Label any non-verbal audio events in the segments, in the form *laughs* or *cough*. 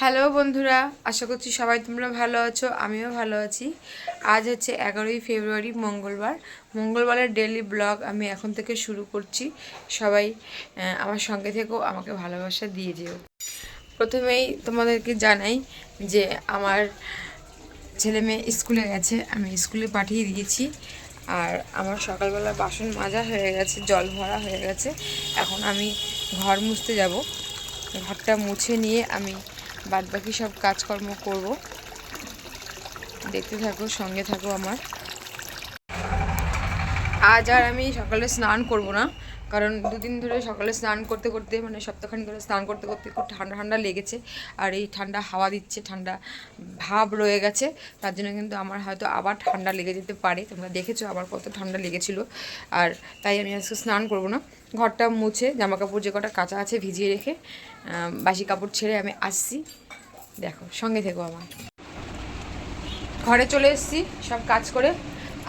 Hello বন্ধুরা, আশা করছি সবাই তোমরা ভালো আছো, আমিও ভালো আছি। আজ হচ্ছে এগারোই ফেব্রুয়ারি, মঙ্গলবার। মঙ্গলবারের ডেলি ব্লগ আমি এখন থেকে শুরু করছি। সবাই আমার সঙ্গে থেকেও আমাকে ভালোবাসা দিয়ে যেও। প্রথমেই তোমাদেরকে জানাই যে আমার ছেলে মেয়ে স্কুলে গেছে, আমি স্কুলে পাঠিয়ে দিয়েছি। আর আমার সকালবেলা বাসন মাজা হয়ে গেছে, জল ভরা হয়ে গেছে। এখন আমি ঘর মুছতে যাব। ঘরটা মুছে নিয়ে আমি বাদ বাকি সব কাজকর্ম করব। দেখতে থাকো, সঙ্গে থাকো আমার। আজ আর আমি সকালে স্নান করব না। কারণ দুদিন ধরে সকালে স্নান করতে করতে মানে সপ্তাহখানি ধরে স্নান করতে করতে খুব ঠান্ডা ঠান্ডা লেগেছে। আর এই ঠান্ডা হাওয়া দিচ্ছে, ঠান্ডা ভাব রয়ে গেছে। তার জন্য কিন্তু আমার হয়তো আবার ঠান্ডা লেগে যেতে পারে। তোমরা দেখেছ আমার কত ঠান্ডা লেগেছিল। আর তাই আমি আজকে স্নান করব না। ঘরটা মুছে জামা কাপড় যে কটা কাঁচা আছে ভিজিয়ে রেখে বাসি কাপড় ছেড়ে আমি আসছি। দেখো, সঙ্গে থেকো আমার। ঘরে চলে এসেছি, সব কাজ করে।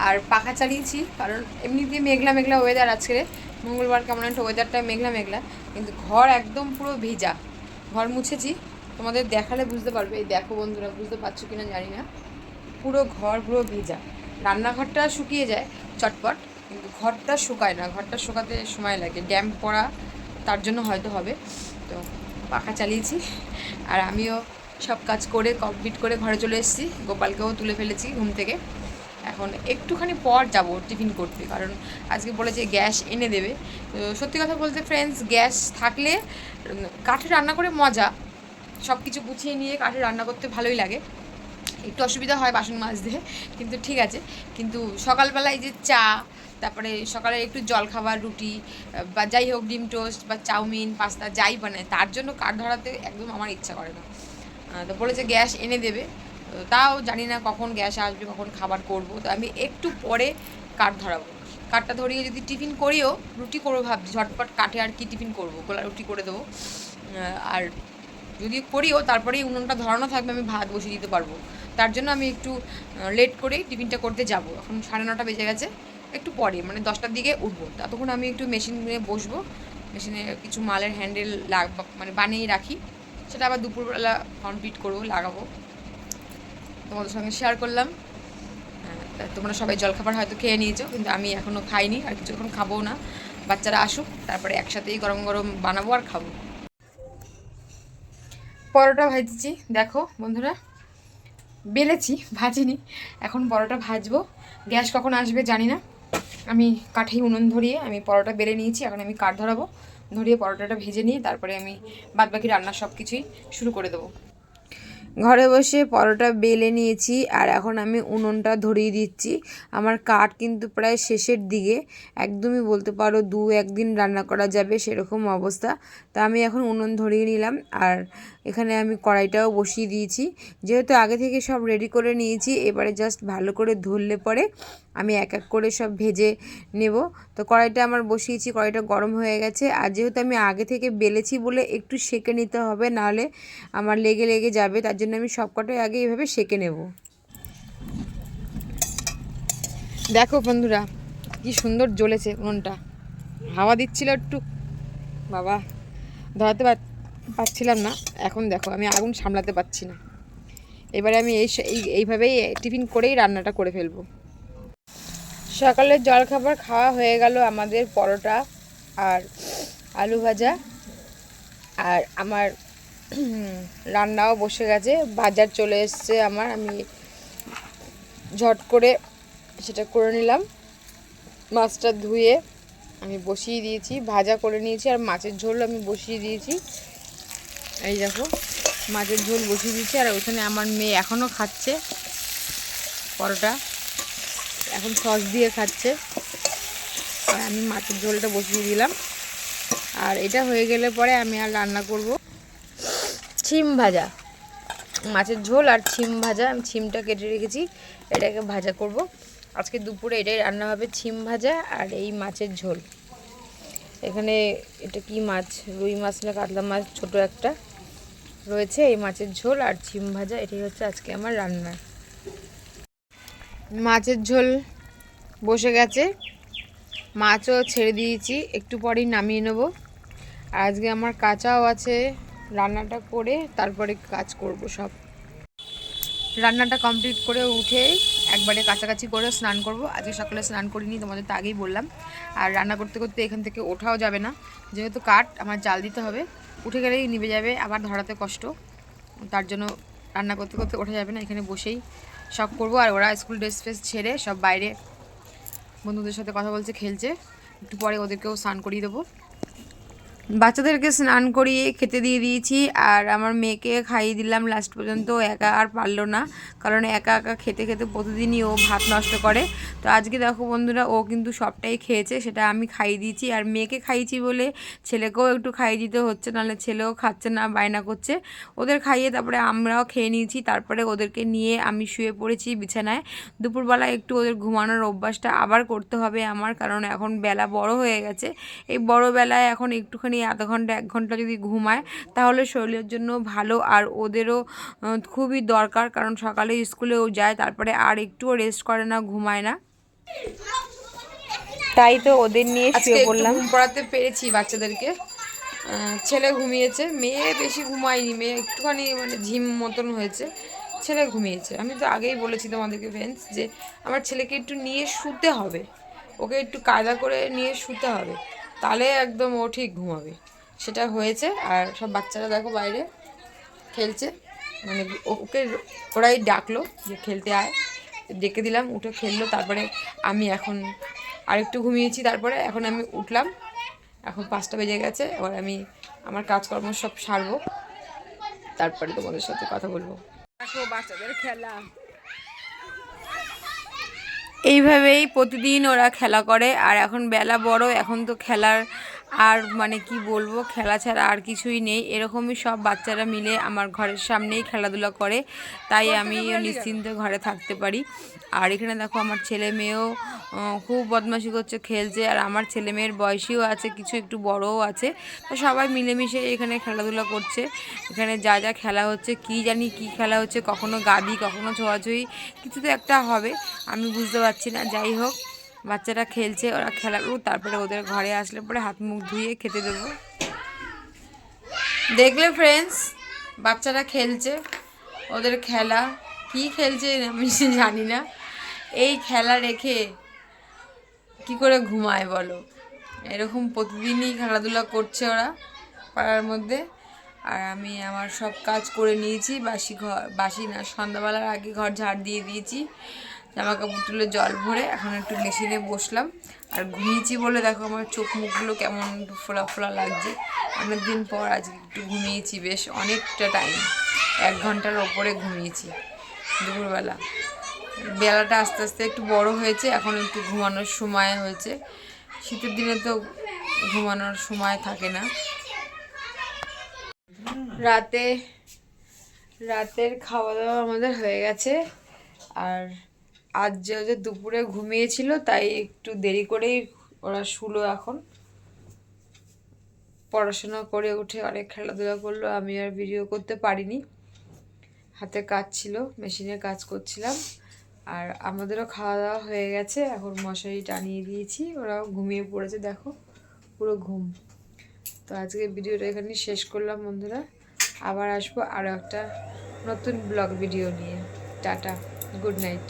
আর পাখা চালিয়েছি, কারণ এমনিতে মেঘলা মেঘলা ওয়েদার আজকে। মঙ্গলবার কেমন একটা ওয়েদারটা মেঘলা মেঘলা, কিন্তু ঘর একদম পুরো ভেজা। ঘর মুছেছি, তোমাদের দেখালে বুঝতে পারবে, এই দেখো বন্ধুরা, বুঝতে পারছ কিনা জানি না। পুরো ঘর পুরো ভেজা। রান্নাঘরটা শুকিয়ে যায় চটপট, কিন্তু ঘরটা শুকায় না, ঘরটা শুকাতে সময় লাগে। ড্যাম্প পড়া তার জন্য হয়তো হবে। তো পাখা চালিয়েছি, আর আমিও সব কাজ করে কমপ্লিট করে ঘরে চলে এসেছি। গোপালকেও তুলে ফেলেছি ঘুম থেকে। এখন একটুখানি পর যাব টিফিন করতে, কারণ আজকে বলেছে গ্যাস এনে দেবে। তো সত্যি কথা বলতে ফ্রেন্ডস গ্যাস থাকলে কাঠে রান্না করে মজা। সব কিছু গুছিয়ে নিয়ে কাঠে রান্না করতে ভালোই লাগে। একটু অসুবিধা হয় বাসন মাজতে, কিন্তু ঠিক আছে। কিন্তু সকালবেলায় যে চা, তারপরে সকালে একটু জল খাবার রুটি, বা যাই হোক ডিম টোস্ট, বা চাউমিন, পাস্তা, যাই বানায়, তার জন্য কাঠ ধরাতে একদম আমার ইচ্ছা করে না। তো বলেছে গ্যাস এনে দেবে। তো তাও জানি না কখন গ্যাস আসবে, কখন খাবার করব। তো আমি একটু পরে কাঠ ধরাবো। কাঠটা ধরিয়ে যদি টিফিন করিও, রুটি করব ভাবছি, ঝটপট কাঠে আর কি টিফিন করব, গোলা রুটি করে দেবো। আর যদি করিও, তারপরেই উনুনটা ধরানো থাকবে, আমি ভাত বসিয়ে দিতে পারব। তার জন্য আমি একটু লেট করেই টিফিনটা করতে যাব। এখন সাড়ে নটা বেজে গেছে, একটু পরে মানে দশটার দিকে উঠবো। ততক্ষণ আমি একটু মেশিন নিয়ে বসবো। মেশিনে কিছু মালের হ্যান্ডেল লাগ মানে বানিয়ে রাখি। সেটা আবার দুপুরবেলা কমপ্লিট করব, লাগাবো। তোমাদের সঙ্গে শেয়ার করলাম। তোমরা সবাই জলখাবার হয়তো খেয়ে নিয়েছো, কিন্তু আমি এখনও খাইনি, আর কিছুক্ষণ খাব না। বাচ্চারা আসুক, তারপরে একসাথেই গরম গরম বানাবো আর খাব। পরোটা ভাজছি, দেখো বন্ধুরা। বেলেছি, ভাজিনি। এখন পরোটা ভাজবো। গ্যাস কখন আসবে জানি না। আমি কাঠেই উনুন ধরিয়ে আমি পরোটা বেলে নিয়েছি, এখন আমি কাঠ ধরাবো। ধরিয়ে পরোটাটা ভেজে নিয়ে তারপরে আমি বাদবাকি রান্নার সব কিছুই শুরু করে দেবো। ঘরে বসে পরোটা বেলে নিয়েছি আর এখন আমি উনুনটা ধরিয়ে দিচ্ছি। আমার কাঠ কিন্তু প্রায় শেষের দিকে। একদমই বলতে পারো দু একদিন রান্না করা যাবে সেরকম অবস্থা। তা আমি এখন উনুন ধরিয়ে নিলাম আর এখানে আমি কড়াইটাও বসিয়ে দিয়েছি। যেহেতু আগে থেকে সব রেডি করে নিয়েছি, এবারে জাস্ট ভালো করে ধরলে পরে আমি এক এক করে সব ভেজে নেব। তো কড়াইটা আমার বসিয়েছি, কড়াইটা গরম হয়ে গেছে। আর যেহেতু আমি আগে থেকে বেলেছি বলে একটু সেকে নিতে হবে, নাহলে আমার লেগে লেগে যাবে, তার জন্য আমি সব কটাই আগে এভাবে সেকে নেব। দেখো বন্ধুরা, কি সুন্দর জ্বলেছে উনুনটা। হাওয়া দিচ্ছিল একটু। বাবা, ধরাতে পার- পারছিলাম না। এখন দেখো, আমি আগুন সামলাতে পারছি না। এবারে আমি এই এইভাবেই টিফিন করেই রান্নাটা করে ফেলব। সকালের জলখাবার খাওয়া হয়ে গেল আমাদের পরোটা আর আলু ভাজা। আর আমার রান্নাও বসে গেছে। বাজার চলে এসছে আমার। আমি ঝট করে সেটা করে নিলাম। মাছটা ধুয়ে আমি বসিয়ে দিয়েছি। ভাজা করে নিয়েছি আর মাছের ঝোল আমি বসিয়ে দিয়েছি। এই দেখো, মাছের ঝোল বসিয়ে দিয়েছি, আর ওখানে আমার মেয়ে এখনও খাচ্ছে পরোটা। এখন সস দিয়ে খাচ্ছে। আর আমি মাছের ঝোলটা বসিয়ে দিলাম। আর এটা হয়ে গেলে পরে আমি আর রান্না করব ছিম ভাজা। মাছের ঝোল আর ছিম ভাজা, আমি ছিমটা কেটে রেখেছি, এটাকে ভাজা করব। আজকে দুপুরে এটাই রান্না হবে, ছিম ভাজা আর এই মাছের ঝোল। এখানে এটা কি মাছ? রুই মাছ না কাতলা মাছ? ছোট একটা রয়েছে, এই মাছের ঝোল আর ছিম ভাজা, এটাই হচ্ছে আজকে আমার রান্না। মাছের ঝোল বসে গেছে। মাছও ছেড়ে দিয়েছি, একটু পরেই নামিয়ে নেব। আর আজকে আমার কাঁচাও আছে, রান্নাটা করে তারপরে কাজ করব সব। রান্নাটা কমপ্লিট করে উঠে একবারে কাছাকাছি করে স্নান করব। আজকে সকালে স্নান করিনি, তোমাদের তো আগেই বললাম। আর রান্না করতে করতে এখান থেকে ওঠাও যাবে না। যেহেতু কাঠ, আমার জাল দিতে হবে। উঠে গেলেই নিভে যাবে, আবার ধরাতে কষ্ট। তার জন্য রান্না করতে করতে ওঠা যাবে না, এখানে বসেই সব করব। আর ওরা স্কুল ড্রেস ফ্রেস ছেড়ে সব বাইরে বন্ধুদের সাথে কথা বলছে, খেলছে। একটু পরে ওদেরকেও স্নান করিয়ে দেবো। বাচ্চাদেরকে স্নান করিয়ে খেতে দিয়ে দিয়েছি, আর আমার মেয়েকে খাইয়ে দিলাম। লাস্ট পর্যন্ত একা আর পারল না, কারণ একা একা খেতে খেতে প্রতিদিনই ও ভাত নষ্ট করে। তো আজকে দেখো বন্ধুরা, ও কিন্তু সবটাই খেয়েছে, সেটা আমি খাইয়ে দিয়েছি। আর মেয়েকে খাইয়েছি বলে ছেলেকেও একটু খাইয়ে দিতে হচ্ছে, নাহলে ছেলেও খাচ্ছে না, বায়না করছে। ওদের খাইয়ে তারপরে আমরাও খেয়ে নিয়েছি, তারপরে ওদেরকে নিয়ে আমি শুয়ে পড়েছি বিছানায়। দুপুরবেলা একটু ওদের ঘুমানোর অভ্যাসটা আবার করতে হবে আমার, কারণ এখন বেলা বড় হয়ে গেছে। এই বড় বেলায় এখন একটুখানি আধ ঘণ্টা এক ঘণ্টা যদি ঘুমায় তাহলে শরীরের জন্য ভালো। আর ওদেরও খুবই দরকার কারণ সকালে স্কুলেও যায় তারপরে আর একটুও রেস্ট করে না ঘুমায় না। তাই তো ওদের নিয়ে শুয়ে পড়লাম। পড়াতে পেরেছি বাচ্চাদেরকে। ছেলে ঘুমিয়েছে মেয়ে বেশি ঘুমায়নি মেয়ে একটুখানি মানে ঝিম মতন হয়েছে ছেলে ঘুমিয়েছে। আমি তো আগেই বলেছি তোমাদেরকে ফ্রেন্ডস যে আমার ছেলেকে একটু নিয়ে শুতে হবে। ওকে একটু কায়দা করে নিয়ে শুতে হবে। তাহলে একদম ও ঠিক ঘুমাবে। সেটা হয়েছে, আর সব বাচ্চারা দেখো বাইরে খেলছে। মানে ওকে ওরাই ডাকলো যে খেলতে আয়। ডেকে দিলাম, উঠে খেললো, তারপরে আমি এখন আরেকটু ঘুমিয়েছি, তারপরে এখন আমি উঠলাম। এখন পাঁচটা বেজে গেছে, এবার আমি আমার কাজকর্ম সব সারবো। তারপরে তোমাদের সাথে কথা বলব। বাচ্চাদের খেলা। এইভাবেই প্রতিদিন ওরা খেলা করে। আর এখন বেলা বড় এখন তো খেলার আর মানে কি বলব খেলা ছাড়া আর কিছুই নেই। এরকমই সব বাচ্চারা মিলে আমার ঘরের সামনেই খেলাধুলা করে। তাই আমি নিশ্চিন্তে ঘরে থাকতে পারি। আর এখানে দেখো আমার ছেলে মেয়েও খুব বদমাশি করছে খেলছে। আর আমার ছেলে মেয়ের বয়সীও আছে কিছু একটু বড়ও আছে। তো সবাই মিলেমিশে এখানে খেলাধুলা করছে। এখানে যা যা খেলা হচ্ছে কি জানি কি খেলা হচ্ছে কখনো গাদি কখনো ছোঁয়াছুঁই কিছু তো একটা হবে। আমি বুঝতে পারছি না যাই হোক। বাচ্চারা খেলছে, ওরা খেলা তারপরে ওদের ঘরে আসলে পরে হাত মুখ ধুয়ে খেতে দেবো। দেখলে ফ্রেন্ডস বাচ্চারা খেলছে, ওদের খেলা, কি খেলছে আমি *laughs* জানি না। এই খেলা রেখে কি করে ঘুমায় বলো? এরকম প্রতিদিনই খেলাধুলা করছে ওরা পাড়ার মধ্যে। আর আমি আমার সব কাজ করে নিয়েছি, বাসি ঘর বাসি না, সন্ধ্যাবেলার আগে ঘর ঝাড় দিয়ে দিয়েছি। জামা কাপড় তুলে জল ভরে এখন একটু মেশিনে বসলাম। আর ঘুমিয়েছি বলে দেখো আমার চোখ মুখগুলো কেমন ফোলা ফোলা লাগছে। অনেক দিন পর আজকে একটু ঘুমিয়েছি বেশ, অনেকটা টাইম এক ঘণ্টার ওপরে ঘুমিয়েছি দুপুরবেলা। বেলাটা আস্তে আস্তে একটু বড় হয়েছে, এখন একটু ঘুমানোর সময় হয়েছে। শীতের দিনে তো ঘুমানোর সময় থাকে না। রাতে, রাতের খাওয়া দাওয়া আমাদের হয়ে গেছে। আর আজ যে ওদের দুপুরে ঘুমিয়েছিল, তাই একটু দেরি করেই ওরা শুলো এখন। পড়াশোনা করে উঠে অনেক খেলাধুলা করল, আমি আর ভিডিও করতে পারিনি। হাতে কাজ ছিল মেশিনে কাজ করছিলাম। আর আমাদেরও খাওয়া দাওয়া হয়ে গেছে, এখন মশারি টানিয়ে দিয়েছি, ওরাও ঘুমিয়ে পড়েছে, দেখো, পুরো ঘুম। তো আজকে ভিডিওটা এখানে শেষ করলাম, বন্ধুরা। আবার আসব আরও একটা নতুন ব্লগ ভিডিও নিয়ে। Tata good night